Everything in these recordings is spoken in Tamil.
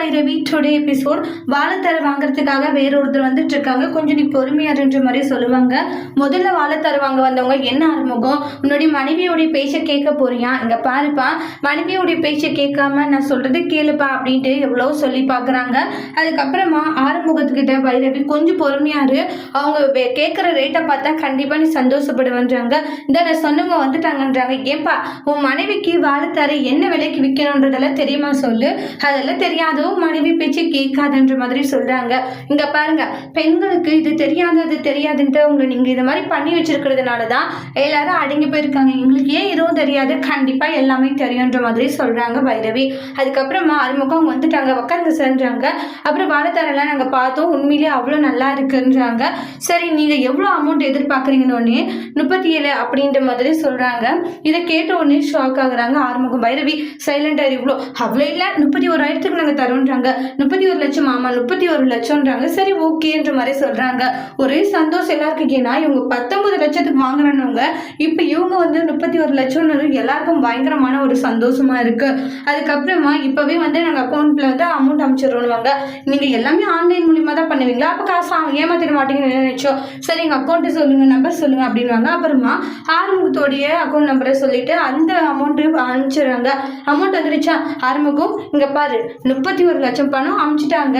பைரவி டுடே எபிசோட் வாழைத்தர வாங்குறதுக்காக வேற ஒருத்தர் வந்துட்டு இருக்காங்க. கொஞ்சம் நீ பொறுமையாருன்ற மாதிரி சொல்லுவாங்க. முதல்ல வாழைத்தர வாங்க வந்தவங்க என்ன ஆரம்பிக்கும் உன்னுடைய மனைவியோடைய பேச்சை கேட்க போறியா? இங்க பாருப்பா மனைவியோடைய பேச்சை கேட்காம நான் சொல்றது கேளுப்பா அப்படின்ட்டு எவ்வளோ சொல்லி பார்க்குறாங்க அதுக்கப்புறமா ஆறுமுகத்துக்கிட்ட பைரவி கொஞ்சம் பொறுமையாரு அவங்க கேட்குற ரேட்டை பார்த்தா கண்டிப்பாக நீ சந்தோஷப்படுவேன்றாங்க. இந்த நான் சொன்னவங்க வந்துட்டாங்கன்றாங்க. ஏன்பா உன் மனைவிக்கு வாழைத்தாரு என்ன விலைக்கு விற்கணுன்றதெல்லாம் தெரியுமா சொல்லு? அதெல்லாம் தெரியாது? மனைவி பேச்சு கேட்காதுன்ற மாதிரி சொல்றாங்க. இங்க பாருங்க பெண்களுக்கு இது தெரியாது அது தெரியாதுன்ட்டு உங்களை நீங்க இது மாதிரி பண்ணி வச்சிருக்கிறதுனால தான் எல்லாரும் அடங்கி போயிருக்காங்க. எங்களுக்கு ஏன் எதுவும் தெரியாது? கண்டிப்பா எல்லாமே தெரியுன்ற மாதிரி சொல்றாங்க பைரவி. அதுக்கப்புறமா அறிமுகம் அவங்க வந்துட்டாங்க. உட்காந்து சென்றாங்க அப்புறம் வாழைத்தாரெல்லாம் நாங்கள் பார்த்தோம். உண்மையிலேயே அவ்வளோ நல்லா இருக்குன்றாங்க. சரி நீங்கள் எவ்வளோ அமௌண்ட் எதிர்பார்க்குறீங்கன்னு உடனே முப்பத்தி ஏழு அப்படின்ற மாதிரி சொல்கிறாங்க இதை கேட்ட உடனே ஷாக் ஆகுறாங்க ஆறுமுகம். பைரவி சைலண்டாக இவ்வளோ. அவ்வளோ இல்லை. முப்பத்தி ஓராயிரத்துக்கு நாங்கள் வரும்ன்றாங்க முப்பத்தி ஒரு லட்சம் ஆமாம் முப்பத்தி ஒரு லட்சம்ன்றாங்க. சரி ஓகேன்ற மாதிரி சொல்கிறாங்க ஒரே சந்தோஷம் எல்லாருக்கும். ஏன்னா இவங்க பத்தொன்பது லட்சத்துக்கு வாங்கினவங்க இப்போ இவங்க வந்து முப்பத்தி ஒரு லட்சம்னு எல்லாருக்கும் பயங்கரமான ஒரு சந்தோஷமா இருக்கு. அதுக்கப்புறமா இப்போவே வந்து நாங்கள் அக்கௌண்ட்ல வந்து அமௌண்ட் அமைச்சிடுறோம்வாங்க நீங்கள் எல்லாமே ஆன்லைன் மூலியமாக தான் பண்ணுவீங்களா? அப்போ காசு அவங்க ஏமாத்திட மாட்டீங்கன்னு நினைச்சோம்? சரி எங்கள் அக்கௌண்ட்டு சொல்லுங்க நம்பர் சொல்லுங்க அப்படின்வாங்க அப்புறமா ஆறுமுகத்தோடைய அக்கௌண்ட் நம்பரை சொல்லிட்டு அந்த அமௌண்ட்டு அனுப்பிச்சிடுறாங்க அமௌண்ட் வந்துடுச்சா ஆறுமுகம் இங்கே பாரு முப்பத்தி ஒரு லட்சம் பணம் அனுப்பிச்சிட்டாங்க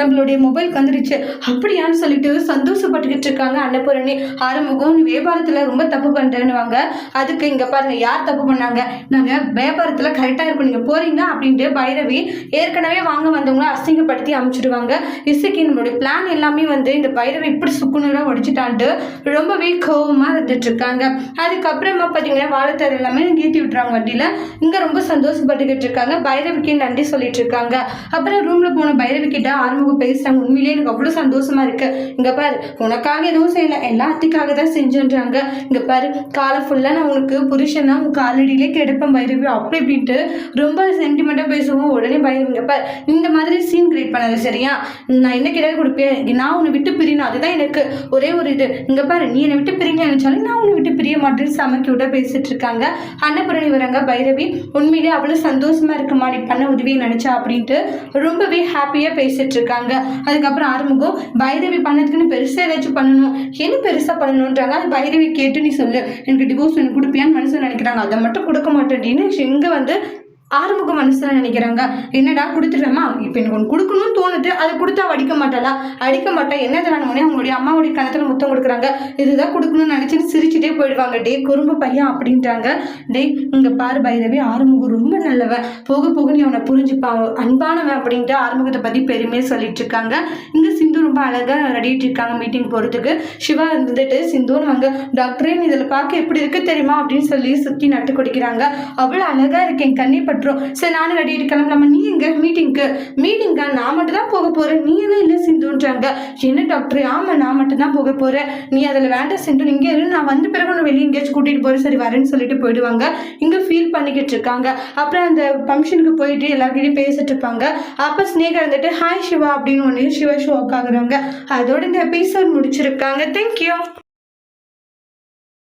நம்மளுடைய மொபைலுக்கு வந்துடுச்சு அப்படியான்னு சொல்லிட்டு சந்தோஷப்பட்டுக்கிட்டு இருக்காங்க அன்னபூரணி. ஆறுமுகம் வியாபாரத்தில் ரொம்ப தப்பு பண்ணுறேன்னுவாங்க அதுக்கு இங்கே பாருங்க யார் தப்பு பண்ணாங்க? நாங்கள் வியாபாரத்தில் கரெக்டாக இருக்கும் நீங்கள் போகிறீங்கன்னா அப்படின்ட்டு பைரவி ஏற்கனவே வாங்க வந்தவங்கள அசிங்கப்படுத்தி அமுச்சிடுவாங்க. இசைக்கு நம்மளுடைய பிளான் எல்லாமே வந்து இந்த பைரவி இப்படி சுக்குநூறாக உடைச்சிட்டான்ட்டு ரொம்பவே கோவமாக இருந்துட்டு இருக்காங்க அதுக்கப்புறமா பார்த்தீங்கன்னா வாழைத்தர் எல்லாமே ஏற்றி விட்டுறாங்க வண்டியில். இங்கே ரொம்ப சந்தோஷப்பட்டுக்கிட்டு இருக்காங்க. பைரவிக்கு நன்றி சொல்லிட்டு இருக்காங்க அப்புறம் ரூமில் போன பைரவி கிட்ட அவங்க பேசுகிறாங்க உண்மையிலேயே எனக்கு அவ்வளோ சந்தோஷமா இருக்கு. இங்கே பாரு உனக்காக எதுவும் செய்யல. எல்லாத்துக்காக தான் செஞ்சுன்றாங்க. இங்கே பாரு காலை ஃபுல்லாக நான் உனக்கு புருஷனா உன் காலடியிலே கெடுப்பேன் பைரவி அப்படி இப்படின்ட்டு ரொம்ப சென்டிமெண்ட்டாக பேசுவோம். உடனே பைரவி பார் பாரு இந்த மாதிரி சீன் கிரியேட் பண்ணாது சரியா? நான் என்ன கிடையாது கொடுப்பேன். நான் உன்னை விட்டு பிரியணும் அதுதான் எனக்கு ஒரே ஒரு இது. இங்கே பாரு நீ என்னை விட்டு பிரிங்க நினைச்சாலும் நான் உன்னை விட்டு பிரிய மாட்டேன்னு சமைக்க விட பேசிட்டு இருக்காங்க. அன்னபுரணி வராங்க பைரவி உண்மையிலே அவ்வளோ சந்தோஷமா இருக்குமா? நீ பண்ண உதவியை நினைச்சா அப்படின்ட்டு ரொம்பவே ஹாப்பியாக பேசிட்டு இருக்காங்க. அதுக்கப்புறம் ஆறுமுகம் பைரவி பண்ணதுக்குன்னு பெருசாக ஏதாச்சும் பண்ணணும். என்ன பெருசாக பண்ணணுன்றாங்க அது பைரவி கேட்டு நீ சொல்லு. எனக்கு டிவோர்ஸ் எனக்கு கொடுப்பியான்னு மனசு நினைக்கிறாங்க. அதை மட்டும் கொடுக்க மாட்டேன்னு இங்கே வந்து ஆறுமுக மனசுல நினைக்கிறாங்க. என்னடா கொடுத்துடுறேம்மா இப்போ எனக்கு ஒன்று கொடுக்கணும்னு தோணுது. அதை கொடுத்தா வடிக்க அடிக்க மாட்டாளா? அடிக்க மாட்டா. என்ன தரான உடனே அவங்களுடைய அம்மாவுடைய கணத்துல முத்தம் கொடுக்குறாங்க. இதுதான் கொடுக்கணும்னு நினைச்சுன்னு சிரிச்சுட்டே போயிடுவாங்க. டே குறும்பு பையன் அப்படின்றாங்க டேய் இங்க பாரு பைரவி ஆறுமுகம் ரொம்ப நல்லவன் போக போக நீ அவனை புரிஞ்சுப்பான் அன்பானவன் அப்படின்ட்டு ஆறுமுகத்தை பத்தி பெருமையாக சொல்லிட்டு இருக்காங்க. இங்க சிந்து ரொம்ப அழகா ரெடிட்டு இருக்காங்க மீட்டிங் போறதுக்கு. சிவா இருந்துட்டு சிந்துன்னு வாங்க டாக்டரே நீ இதில் பார்க்க எப்படி இருக்கு தெரியுமா? அப்படின்னு சொல்லி சுற்றி நட்டு குடிக்கிறாங்க. அவ்வளோ அழகா இருக்கேன். கண்ணி பட்டுரும் சரி நானும் ரெடி கிளம்பலாமா? நீ எங்க? மீட்டிங்க்கு மீட்டிங்கா நான் மட்டும் தான் போக போகிறேன் நீ எல்லாம் இல்லை சிந்துன்றாங்க. என்ன டாக்டர் ஆமாம் நான் மட்டும் தான் போக போகிறேன் நீ அதில் வேண்டாம் சிந்து. இங்கே இரு. நான் வந்த பிறகு உன்னை வெளியே எங்கேயாச்சும் கூட்டிகிட்டு போகிறேன் சரி வரேன்னு சொல்லிட்டு போயிடுவாங்க. இங்கே ஃபீல் பண்ணிக்கிட்டு இருக்காங்க. அப்புறம் அந்த ஃபங்க்ஷனுக்கு போயிட்டு எல்லாருக்கிட்டையும் பேசிட்டு இருப்பாங்க. அப்போ ஸ்னேகா இருந்துட்டு ஹாய் சிவா அப்படின்னு ஒன்று சிவா ஷோ ஆகுறாங்க. அதோட இந்த எபிசோட் முடிச்சிருக்காங்க. தேங்க்யூ